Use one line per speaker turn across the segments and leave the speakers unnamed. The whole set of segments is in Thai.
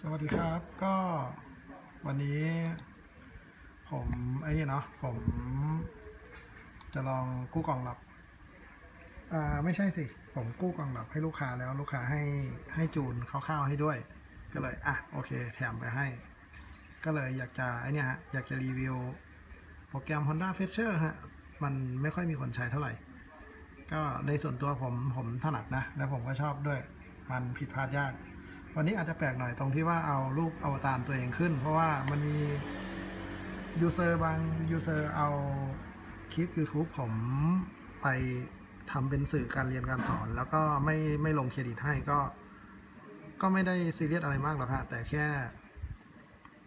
สวัสดีครับก็วันนี้ผมไอ้นี่เนาะผมจะลองกู้กล่องหลับอ่าไม่ใช่สิ ผมกู้กล่องหลับให้ลูกค้าแล้วลูกค้าให้ให้จูนคร่าวๆให้ด้วย ก็เลยอะโอเค แถมไปให้ ก็เลยอยากจะไอเนี่ฮะอยากจะรีวิวโปรแกรม Honda f e t c h e r ฮะมันไม่ค่อยมีคนใช้เท่าไหร่ ก็ในส่วนตัวผมผมถนัดนะ แล้วผมก็ชอบด้วย มันผิดพลาดยาก วันนี้อาจจะแปลกหน่อยตรงที่ว่าเอารูปอวตารตัวเองขึ้น เพราะว่ามันมียูเซอร์บางยูเซอร์เอาคลิป YouTube ผมไปทำเป็นสื่อการเรียนการสอน แล้วก็ไม่ไม่ลงเครดิตให้ก็ ก็ไม่ได้ซีเรียสอะไรมากหรอกฮะแต่แค่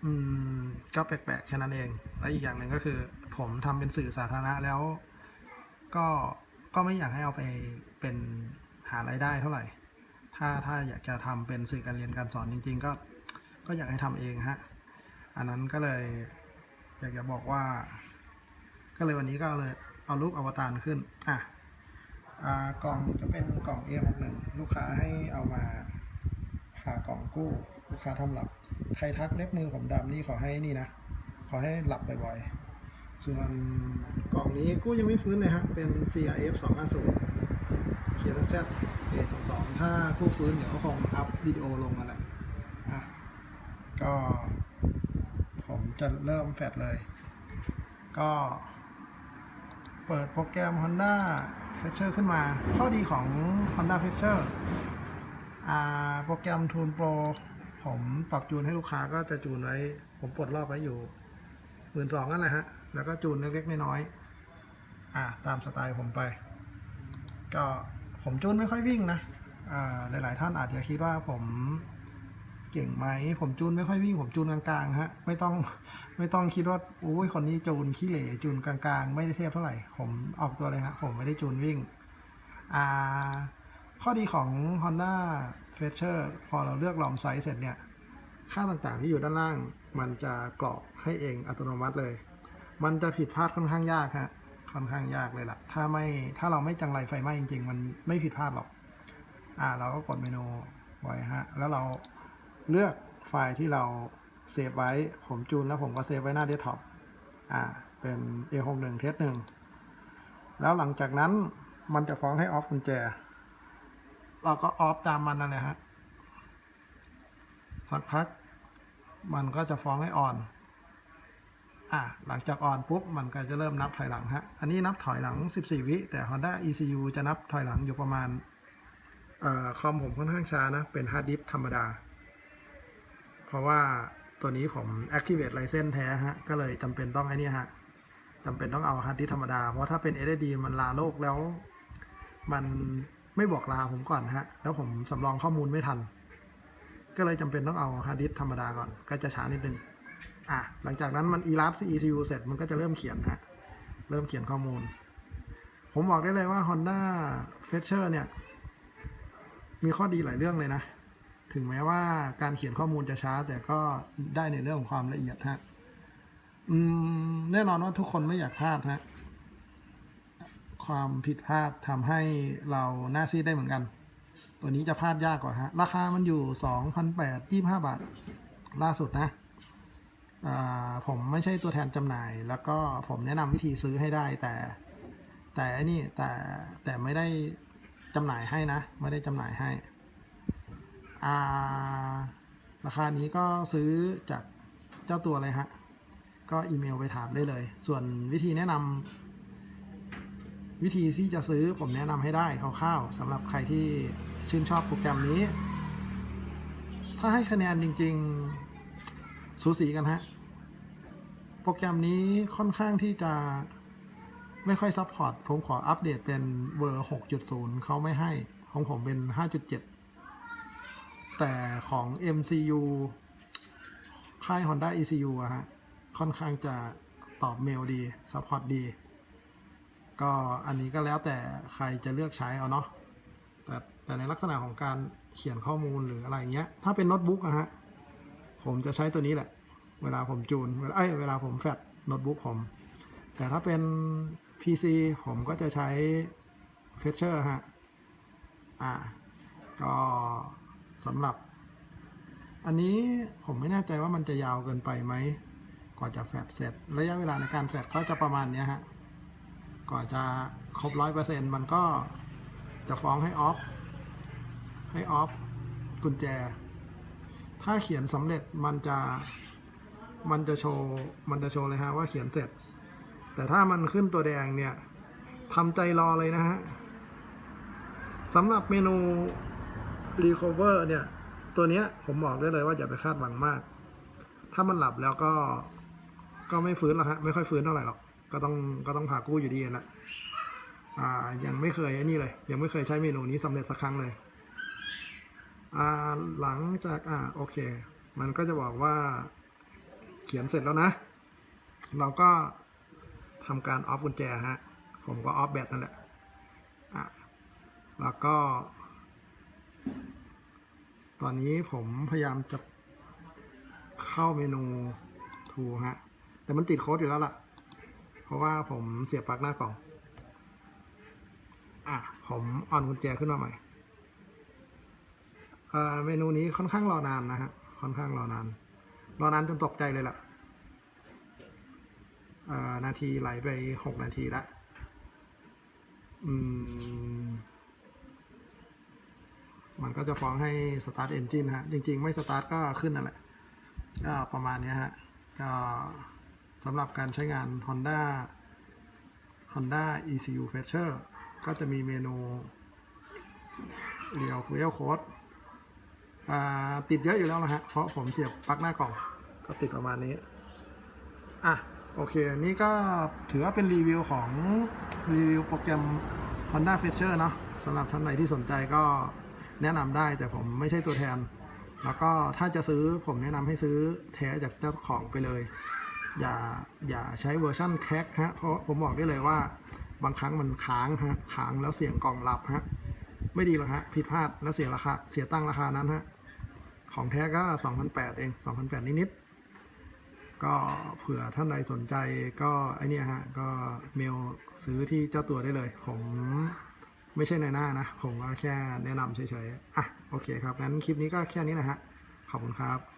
อืม ก็แปลกๆแค่นั้นเอง และอีกอย่างหนึ่งก็คือ ผมทำเป็นสื่อสาธารณะแล้ว ก็ก็ไม่อยากให้เอาไปเป็นหารายได้เท่าไหร่ ถ้าถ้าอยากจะทำเป็นสื่อการเรียนการสอนจริง ๆ ก็ก็อยากให้ทำเองฮะอันนั้นก็เลยอยากจะบอกว่า ก็เลยวันนี้ก็เลยเอารูปอวตารขึ้นอะอ่ากล่องจะเป็นกล่อง A61 ลูกค้าให้เอามาผ่ากล่องกู้ ลูกค้าทำหลับ ใครทักเล็บมือผมดำนี่ขอให้นี่นะ ขอให้หลับบ่อยๆ ส่วนกล่องนี้กู้ยังไม่ฟื้นเลยฮะ เป็น CRF 250 เขียนแซด A22 ถ้ากู้ฟื้นเดี๋ยวก็คงอัพวิดีโอลงมาแหละอะก็ผมจะเริ่มแฟดเลย ก็เปิดโปรแกรม Honda f e t c h e r ขึ้นมา ข้อดีของ Honda f e t c h e r อ่าโปรแกรม Tune Pro ผมปรับจูนให้ลูกค้าก็จะจูนไว้ ผมปลดรอบไว้อยู่หมื่นสองนั่นแหละฮะ แล้วก็จูนเล็กๆน้อยๆอ่าตามสไตล์ผมไป ก็ผมจูนไม่ค่อยวิ่งนะอ่าหลายๆท่านอาจจะคิดว่าผมเก่งไหม ผมจูนไม่ค่อยวิ่ง ผมจูนกลางๆฮะ ไม่ต้องไม่ต้องคิดว่าโอ้ยคนนี้จูนขี้เหร่จูนกลางๆ ไม่ได้เทียบเท่าไหร่ ผมออกตัวเลยฮะ ผมไม่ได้จูนวิ่ง อ่า ข้อดีของ Honda f e t c h e r พอเราเลือกลอมไซส์เสร็จเนี่ย ค่าต่างๆที่อยู่ด้านล่าง มันจะกรอกให้เองอัตโนมัติเลย มันจะผิดพลาดค่อนข้างยากฮะ ค่อนข้างยากเลยล่ะ ถ้าไม่ถ้าเราไม่จังไรไฟไหม้จริง ๆ มันไม่ผิดพลาดหรอก อ่า เราก็กดเมนูไว้ฮะ แล้วเราเลือกไฟล์ที่เราเซฟไว้ ผมจูนแล้วผมก็เซฟไว้หน้าเดสก์ท็อป อ่า เป็น A61 เทสหนึ่ง แล้วหลังจากนั้นมันจะฟ้องให้ออฟกุญแจ เราก็ออฟตามมันนั่นแหละฮะ สักพัก มันก็จะฟ้องให้ออน อะหลังจากออนปุ๊บมันก็จะเริ่มนับถอยหลังฮะ อันนี้นับถอยหลัง 14 วิ แต่ Honda ECU จะนับถอยหลังอยู่ประมาณเอ่อคอมผมค่อนข้างช้านะ เป็นฮาร์ดดิสธรรมดา เพราะว่าตัวนี้ผม activate license แท้ฮะ ก็เลยจำเป็นต้องไอ้นี่ฮะจำเป็นต้องเอาฮาร์ดดิสธรรมดา เพราะถ้าเป็น SSD มันลาโลกแล้ว มันไม่บอกลาผมก่อนฮะ แล้วผมสำรองข้อมูลไม่ทัน ก็เลยจำเป็นต้องเอาฮาร์ดดิสธรรมดาก่อน ก็จะช้านิดนึง อะหลังจากนั้นมัน ELAP ECU เสร็จมันก็จะเริ่มเขียนฮะเริ่มเขียนข้อมูล ผมบอกได้เลยว่า Honda f e t c h e r เนี่ย มีข้อดีหลายเรื่องเลยนะ ถึงแม้ว่าการเขียนข้อมูลจะช้า แต่ก็ได้ในเรื่องของความละเอียดฮะอืมแน่นอนว่าทุกคนไม่อยากพลาดฮะความผิดพลาดทำให้เราหน้าซีดได้เหมือนกัน ตัวนี้จะพลาดยากกว่าฮะ ราคามันอยู่สองพันแปดยี่ห้าบาท ล่าสุดนะ ผมไม่ใช่ตัวแทนจำหน่าย แล้วก็ผมแนะนำวิธีซื้อให้ได้แต่ แต่อันนี่แต่แต่ไม่ได้จำหน่ายให้นะ ไม่ได้จำหน่ายให้อ่าราคานี้ก็ซื้อจากเจ้าตัวเลยฮะ ก็อีเมลไปถามได้เลย ส่วนวิธีแนะนำวิธีที่จะซื้อผมแนะนำให้ได้คร่าวๆสำหรับใครที่ชื่นชอบโปรแกรมนี้ ถ้าให้คะแนนจริง ๆ สูสีกันฮะ โปรแกรมนี้ค่อนข้างที่จะไม่ค่อยซัพพอร์ต ผมขออัปเดตเป็นเวอร์ 6.0 เขาไม่ให้ ของผมเป็น 5.7 แต่ของ MCU ค่าย Honda ECU อะฮะ ค่อนข้างจะตอบเมลดี ซัพพอร์ตดี ก็อันนี้ก็แล้วแต่ใครจะเลือกใช้เอาเนาะ แต่แต่ในลักษณะของการเขียนข้อมูลหรืออะไรเงี้ย ถ้าเป็นโน้ตบุ๊กอะฮะ ผมจะใช้ตัวนี้แหละ เวลาผมจูนเวลาเอ้ยเวลาผมแฟดโน้ตบุ๊กผม แต่ถ้าเป็น PC ผมก็จะใช้ f e t c h e r ฮะ อ่า ก็สำหรับ อันนี้ผมไม่แน่ใจว่ามันจะยาวเกินไปไหมกว่าจะแฟดเสร็จ ระยะเวลาในการแฟดก็จะประมาณนี้ฮะกว่าจะครบร้อยเปอร์เซ็นต์มันก็จะฟ้องให้ออฟ ให้ออฟ กุญแจ ถ้าเขียนสำเร็จมันจะมันจะโชว์มันจะโชว์เลยฮะว่าเขียนเสร็จ แต่ถ้ามันขึ้นตัวแดงเนี่ยทำใจรอเลยนะฮะสำหรับเมนู recover เนี่ย ตัวเนี้ยผมบอกได้เลยว่าอย่าไปคาดหวังมาก ถ้ามันหลับแล้วก็ก็ไม่ฟื้นหรอกฮะ ไม่ค่อยฟื้นเท่าไหร่หรอก ก็ต้องก็ต้องผ่ากู้อยู่ดีนะอ่ายังไม่เคยไอ้นี่เลย ยังไม่เคยใช้เมนูนี้สำเร็จสักครั้งเลย หลังจากอ่าโอเค มันก็จะบอกว่าเขียนเสร็จแล้วนะ เราก็ทำการออฟกุญแจฮะ ผมก็ออฟแบตนั่นแหละอะแล้วก็ ตอนนี้ผมพยายามจะเข้าเมนูทูฮะ แต่มันติดโค้ดอยู่แล้วล่ะ เพราะว่าผมเสียบปลั๊กหน้ากล่อง อะ ผมออนกุญแจขึ้นมาใหม่ เมนูนี้ค่อนข้างรอนานนะฮะ ค่อนข้างรอนาน รอนานจนตกใจเลยล่ะเอ่อนาทีไหลไปหกนาทีละอืมมันก็จะฟ้องให้ Start Engine ฮะ จริง ๆ ไม่ Start ก็ขึ้นนั่นแหละ ก็ประมาณนี้ฮะ ก็สำหรับการใช้งาน Honda Honda ECU Fetcher ก็จะมีเมนู Real Fuel Code อ่า ติดเยอะอยู่แล้วนะฮะ เพราะผมเสียบปลั๊กหน้ากล่อง ก็ติดประมาณนี้ อะ โอเค นี่ก็ถือว่าเป็นรีวิวของรีวิวโปรแกรม Honda Fetcher เนาะสำหรับท่านไหนที่สนใจก็แนะนำได้แต่ผมไม่ใช่ตัวแทน แล้วก็ถ้าจะซื้อผมแนะนำให้ซื้อแท้จากเจ้าของไปเลย อย่าอย่าใช้เวอร์ชั่นแคคฮะ เพราะผมบอกได้เลยว่าบางครั้งมันค้างฮะค้างแล้วเสียงกล่องหลับฮะไม่ดีหรอกฮะผิดพลาดแล้วเสียราคาเสียตั้งราคานั้นฮะ ของแท้ก็ 2,008 เอง 2,008 นิดๆ ก็เผื่อท่านใดสนใจก็ไอเนี่ยฮะ ก็เมลซื้อที่เจ้าตัวได้เลย ผมไม่ใช่ในหน้านะ ผมก็แค่แนะนำเฉยๆ อะ โอเคครับ งั้นคลิปนี้ก็แค่นี้นะฮะ ขอบคุณครับ